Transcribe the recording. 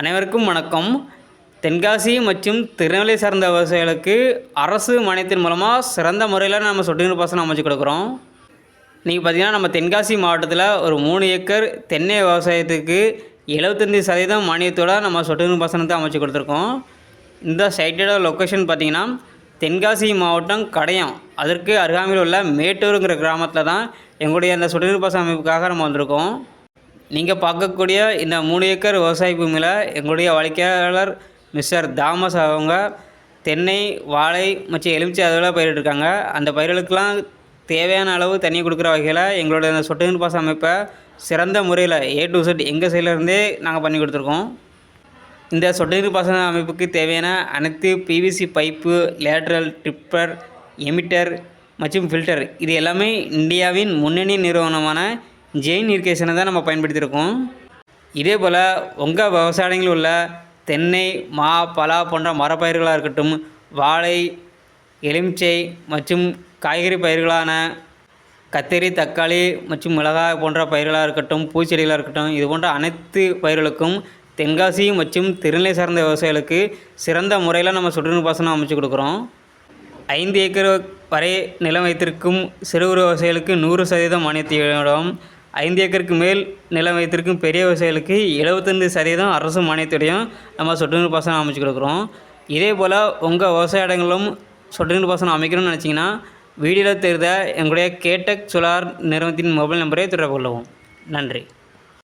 அனைவருக்கும் வணக்கம். தென்காசி மற்றும் திருநெல்வேலி சார்ந்த விவசாயிகளுக்கு அரசு மானியத்தின் மூலமாக சிறந்த முறையில் நம்ம சொட்டு நீர் பாசனம் அமைச்சு கொடுக்குறோம். நீங்கள் பார்த்தீங்கன்னா நம்ம தென்காசி மாவட்டத்தில் ஒரு மூணு ஏக்கர் தென்னை விவசாயத்துக்கு எழுபத்தஞ்சி சதவீதம் மானியத்தோட நம்ம சொட்டு நீர் பாசனத்தை அமைச்சு கொடுத்துருக்கோம். இந்த சைட்டோட லொக்கேஷன் பார்த்தீங்கன்னா தென்காசி மாவட்டம் கடையம். அதற்கு அருகாமையில் உள்ள மேட்டூருங்கிற கிராமத்தில் தான் எங்களுடைய அந்த சொட்டு நீர் பாசன அமைப்புக்காக நம்ம வந்திருக்கோம். நீங்கள் பார்க்கக்கூடிய இந்த மூணு ஏக்கர் விவசாய பூமியில் எங்களுடைய வாடிக்கையாளர் மிஸ்டர் தாமஸ் அவங்க தென்னை வாழை மற்றும் எலுமிச்சை அதெல்லாம் பயிரிட்டிருக்காங்க. அந்த பயிர்களுக்கெல்லாம் தேவையான அளவு தண்ணி கொடுக்குற வகையில் எங்களுடைய இந்த சொட்டு நீர் பாச அமைப்பை சிறந்த முறையில் ஏ டு செட் எங்கள் சைட்லேருந்தே நாங்கள் பண்ணி கொடுத்துருக்கோம். இந்த சொட்டு நீர் பாசன அமைப்புக்கு தேவையான அனைத்து PVC pipe lateral dripper emitter மற்றும் ஃபில்டர் இது எல்லாமே இந்தியாவின் முன்னணி நிறுவனமான ஜெயின் இரிகேஷனை தான் நம்ம பயன்படுத்தியிருக்கோம். இதே போல் உங்கள் விவசாயங்களில் உள்ள தென்னை மா பலா போன்ற மரப்பயிர்களாக இருக்கட்டும் வாழை எலுமிச்சை மற்றும் காய்கறி பயிர்களான கத்திரி தக்காளி மற்றும் மிளகாய் போன்ற பயிர்களாக இருக்கட்டும் பூச்செடிகளாக இருக்கட்டும் இது போன்ற அனைத்து பயிர்களுக்கும் தென்காசி மற்றும் திருநிலை சார்ந்த விவசாயிகளுக்கு சிறந்த முறையில் நம்ம சுற்றுநீர் பாசனம் அமைச்சு கொடுக்குறோம். ஐந்து ஏக்கர் வரை நிலம் வைத்திருக்கும் சிறு விவசாயிகளுக்கு நூறு சதவீதம் மானியத்தையும் ஐந்து ஏக்கருக்கு மேல் நிலம் வைத்திருக்கும் பெரிய விவசாயிகளுக்கு எழுபத்தஞ்சு சதவீதம் அரசு மானியத்துடையும் நம்ம சொட்டு நீர் பாசனம் அமைச்சு கொடுக்குறோம். இதே போல் உங்கள் விவசாய இடங்களும் சொட்டு நீர் பாசனம் அமைக்கணும்னு நினச்சிங்கன்னா வீடியோவில் தெரிந்த எங்களுடைய கேடெக் சோலார் நிறுவனத்தின் மொபைல் நம்பரை தொடர்பு கொள்ளவும். நன்றி.